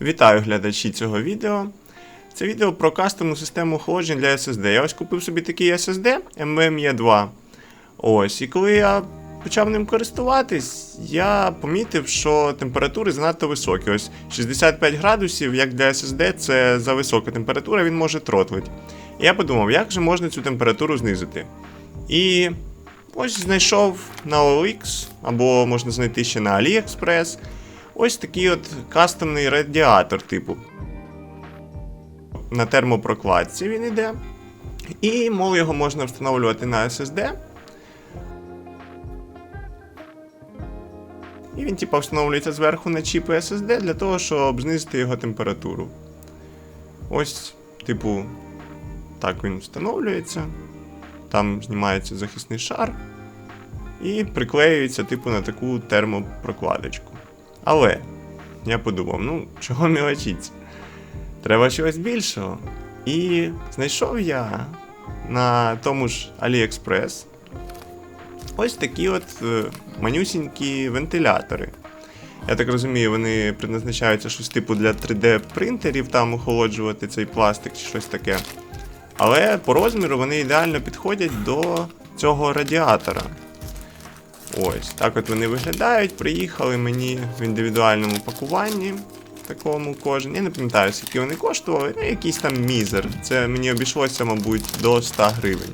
Вітаю глядачі цього відео. Це відео про кастомну систему охолодження для SSD. Я ось купив собі такий SSD NVMe 2. Ось, і коли я почав ним користуватись, я помітив, що температури занадто високі. Ось 65 градусів, як для SSD, це за висока температура, він може тротлить. Я подумав, як же можна цю температуру знизити. І ось знайшов на OLX, або можна знайти ще на AliExpress. Ось такий от кастомний радіатор типу. На термопрокладці він іде. І, мов його можна встановлювати на SSD. І він, типу, встановлюється зверху на чіпи SSD для того, щоб знизити його температуру. Ось, типу, так він встановлюється. Там знімається захисний шар. І приклеюється, типу, на таку термопрокладочку. Але я подумав, ну, чого мілочиться? Треба чогось більшого. І знайшов я на тому ж AliExpress ось такі от е, манюсінькі вентилятори. Я так розумію, вони предназначаються щось типу для 3D-принтерів, там охолоджувати цей пластик чи щось таке. Але по розміру вони ідеально підходять до цього радіатора. Ось, так от вони виглядають. Приїхали мені в індивідуальному пакуванні. Такому кожен. Я не пам'ятаю, скільки вони коштували, ну якийсь там мізер. Це мені обійшлося, мабуть, до 100 гривень.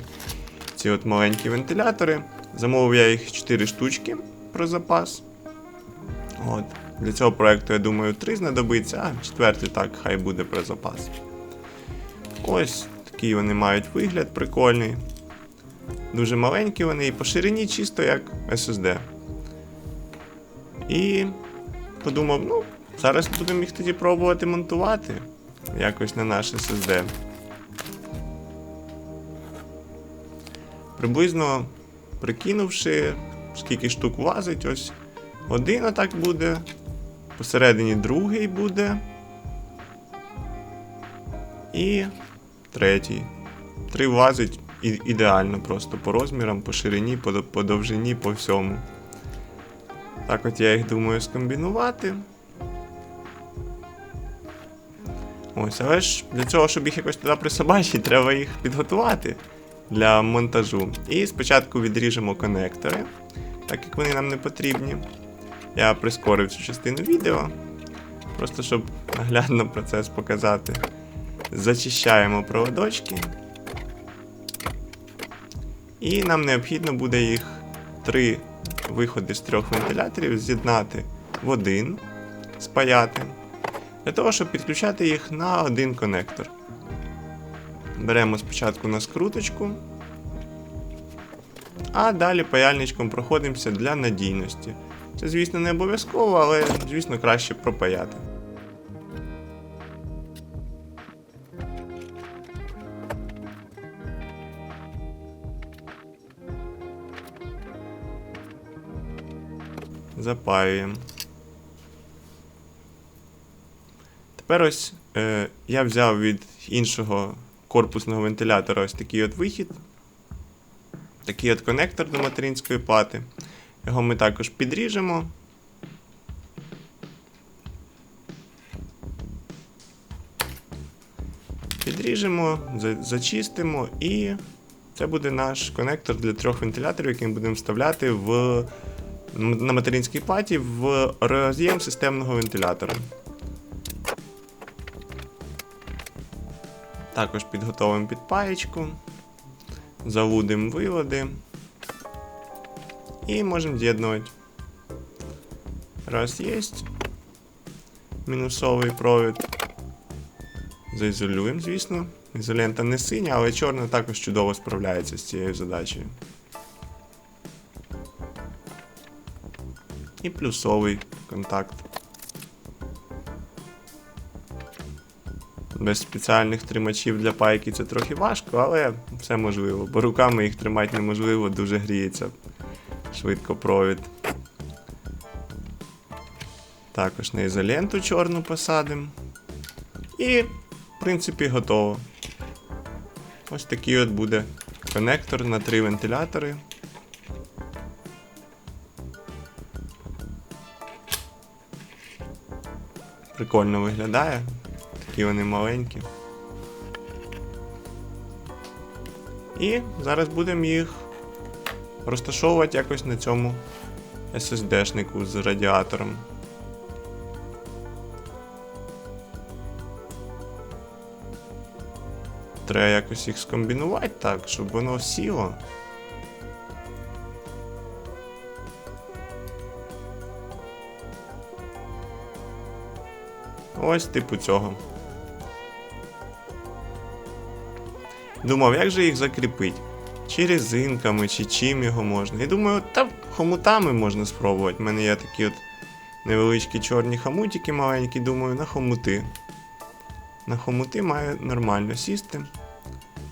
Ці от маленькі вентилятори. Замовив я їх 4 штучки про запас. От. Для цього проекту, я думаю, 3 знадобиться, а четвертий так, хай буде про запас. Ось такий вони мають вигляд прикольний. Дуже маленькі вони і по ширині чисто як SSD. І подумав, ну, зараз будемо їх тоді пробувати монтувати якось на наш SSD. Приблизно прикинувши, скільки штук влазить, ось один отак буде, посередині другий буде. І третій. Три влазить і- ідеально просто по розмірам, по ширині, по, по довжині, по всьому. Так от я їх думаю скомбінувати. Ось, але ж для цього, щоб їх якось туди присобачити, треба їх підготувати для монтажу. І спочатку відріжемо конектори, так як вони нам не потрібні. Я прискорив цю частину відео, просто щоб наглядно процес показати. Зачищаємо проводочки. І нам необхідно буде їх три виходи з трьох вентиляторів з'єднати в один, спаяти, для того, щоб підключати їх на один конектор. Беремо спочатку на скруточку, а далі паяльничком проходимося для надійності. Це, звісно, не обов'язково, але, звісно, краще пропаяти. Запаюємо. Тепер ось е, я взяв від іншого корпусного вентилятора ось такий от вихід. Такий от конектор до материнської плати. Його ми також підріжемо. Підріжемо, за- зачистимо і це буде наш конектор для трьох вентиляторів, який ми будемо вставляти в, на материнській платі в роз'єм системного вентилятора. Також підготовимо підпаєчку, завудимо виводи і можемо з'єднувати. Раз є. Мінусовий провід. Заізолюємо, звісно. Ізолента не синя, але чорна також чудово справляється з цією задачею. І плюсовий контакт. Без спеціальних тримачів для пайки це трохи важко, але все можливо, бо руками їх тримати неможливо, дуже гріється швидко провід. Також на ізоленту чорну посадимо. І, в принципі, готово. Ось такий от буде конектор на три вентилятори. Прикольно виглядає. Такі вони маленькі. І зараз будемо їх розташовувати якось на цьому SSD-шнику з радіатором. Треба якось їх скомбінувати так, щоб воно сіло. Ось типу цього. Думав, як же їх закріпити? Чи резинками, чи чим його можна. І думаю, та хомутами можна спробувати. У мене є такі от невеличкі чорні хомутики маленькі, думаю, на хомути. На хомути має нормально сісти.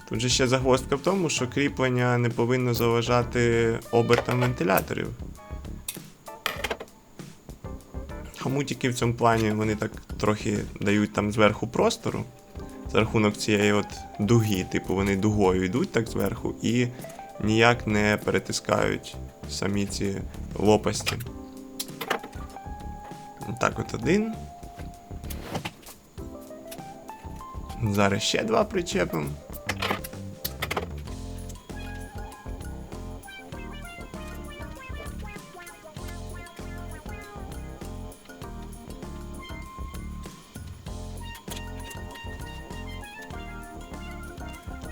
Тут же ще загвоздка в тому, що кріплення не повинно заважати обертам вентиляторів. Хомутики в цьому плані вони так трохи дають там зверху простору. За рахунок цієї от дуги, типу вони дугою йдуть так зверху і ніяк не перетискають самі ці лопасті. Так от один. Зараз ще два причепимо.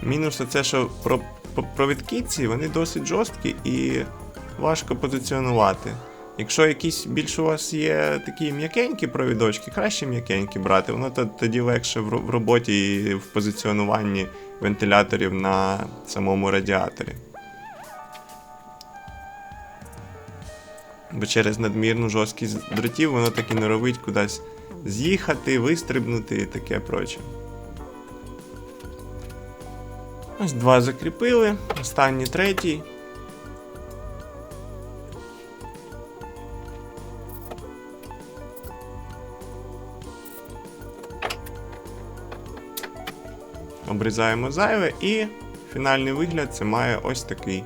Мінус це, що про, про- провідки ці вони досить жорсткі і важко позиціонувати. Якщо якісь більш у вас є такі м'якенькі провідочки, краще м'якенькі брати, воно тоді легше в роботі і в позиціонуванні вентиляторів на самому радіаторі. Бо через надмірну жорсткість дротів воно так і норовить кудись з'їхати, вистрибнути і таке проче. Ось два закріпили, останній третій. Обрізаємо зайве і фінальний вигляд це має ось такий.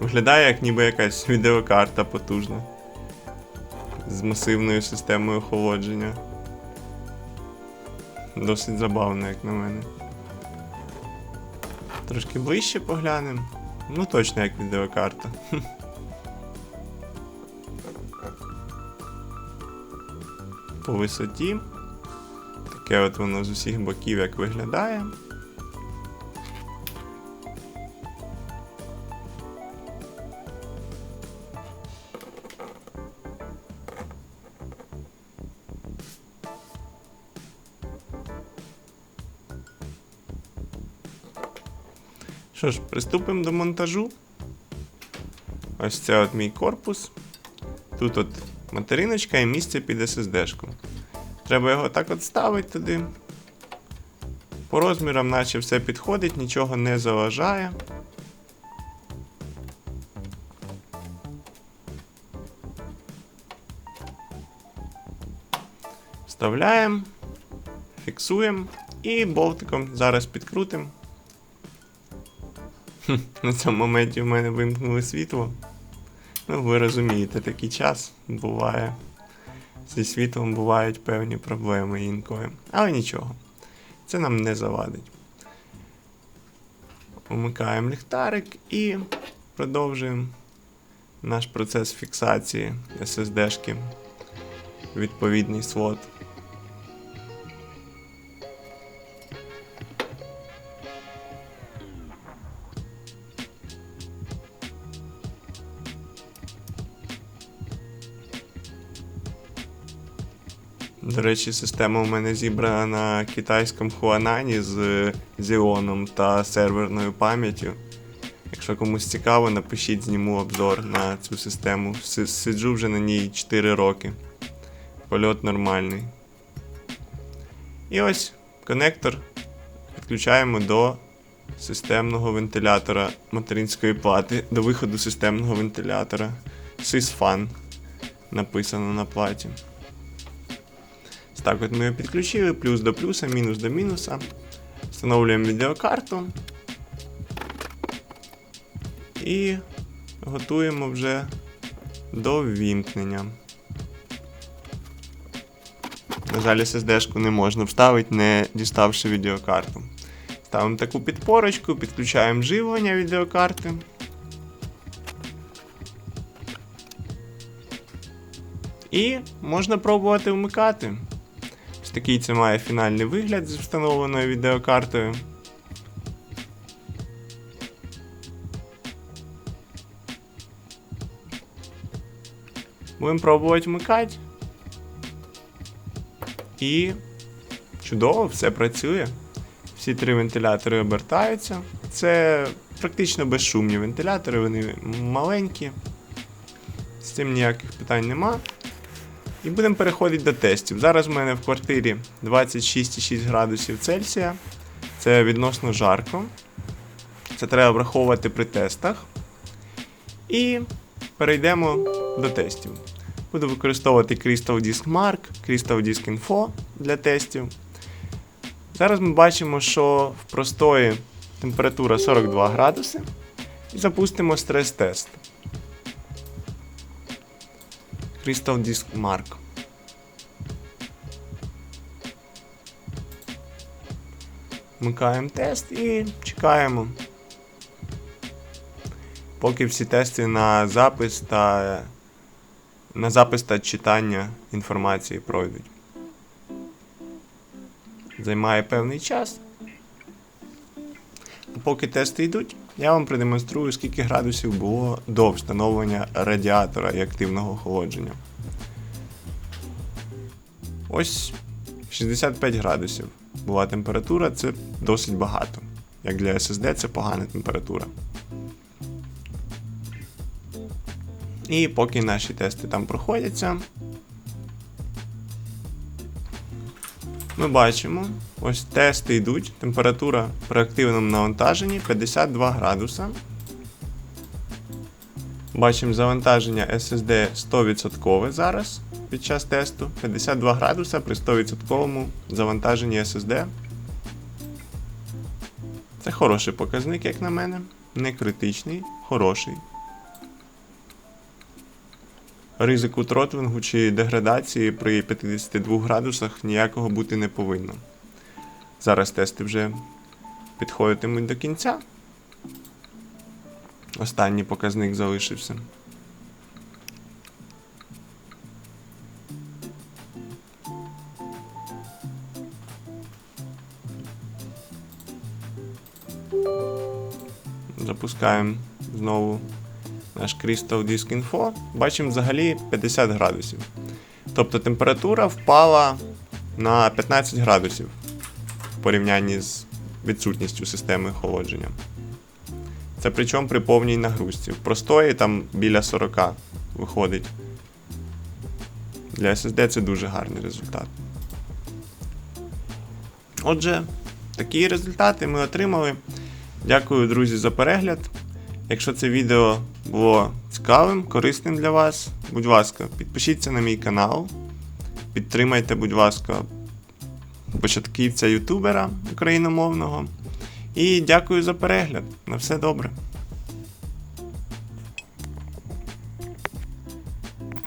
Виглядає як ніби якась відеокарта потужна. З масивною системою охолодження. Досить забавно, як на мене. Трошки ближче поглянемо. Ну точно як відеокарта. По висоті. Таке от воно з усіх боків як виглядає. Що ж, приступимо до монтажу. Ось це от мій корпус. Тут от материночка і місце під SSD-шку. Треба його так от ставити туди. По розмірам, наче все підходить, нічого не заважає. Вставляємо, фіксуємо і болтиком зараз підкрутимо. На цьому моменті в мене вимкнули світло. Ну, ви розумієте, такий час буває. Зі світлом бувають певні проблеми інколи. Але нічого. Це нам не завадить. Умикаємо ліхтарик і продовжуємо наш процес фіксації SSD-шки. Відповідний слот. До речі, система у мене зібрана на китайському Хуанані з Xeon та серверною пам'яттю. Якщо комусь цікаво, напишіть зніму обзор на цю систему. Сиджу вже на ній 4 роки. Польот нормальний. І ось конектор підключаємо до системного вентилятора материнської плати, до виходу системного вентилятора. SysFan написано на платі. Так, от ми його підключили, плюс до плюса, мінус до мінуса. Встановлюємо відеокарту. І готуємо вже до ввімкнення. На жаль, SSD-шку не можна вставити, не діставши відеокарту. Ставимо таку підпорочку, підключаємо живлення відеокарти. І можна пробувати вмикати. Такий це має фінальний вигляд з встановленою відеокартою. Будемо пробувати вмикати. І чудово, все працює. Всі три вентилятори обертаються. Це практично безшумні вентилятори, вони маленькі. З цим ніяких питань нема. І будемо переходити до тестів. Зараз в мене в квартирі 26,6 градусів Цельсія. Це відносно жарко. Це треба враховувати при тестах. І перейдемо до тестів. Буду використовувати Crystal Disk Mark, Crystal Disk Info для тестів. Зараз ми бачимо, що в простої температура 42 градуси. І запустимо стрес-тест. Crystal Disk Mark. Вмикаємо тест і чекаємо. Поки всі тести на запис та на запис та читання інформації пройдуть. Займає певний час. Поки тести йдуть, я вам продемонструю, скільки градусів було до встановлення радіатора і активного охолодження. Ось 65 градусів була температура, це досить багато. Як для SSD це погана температура. І поки наші тести там проходяться, ми бачимо, ось тести йдуть. Температура при активному навантаженні 52 градуса. Бачимо завантаження SSD 100% зараз під час тесту. 52 градуса при 100% завантаженні SSD. Це хороший показник, як на мене. Не критичний, хороший. Ризику тротлингу чи деградації при 52 градусах ніякого бути не повинно. Зараз тести вже підходитимуть до кінця. Останній показник залишився. Запускаємо знову наш Crystal Disk Info. Бачимо взагалі 50 градусів. Тобто температура впала на 15 градусів в порівнянні з відсутністю системи охолодження. Це причому при повній нагрузці. В простої там біля 40 виходить. Для SSD це дуже гарний результат. Отже, такі результати ми отримали. Дякую, друзі, за перегляд. Якщо це відео було цікавим, корисним для вас, будь ласка, підпишіться на мій канал. Підтримайте, будь ласка, початківця ютубера україномовного. І дякую за перегляд. На все добре.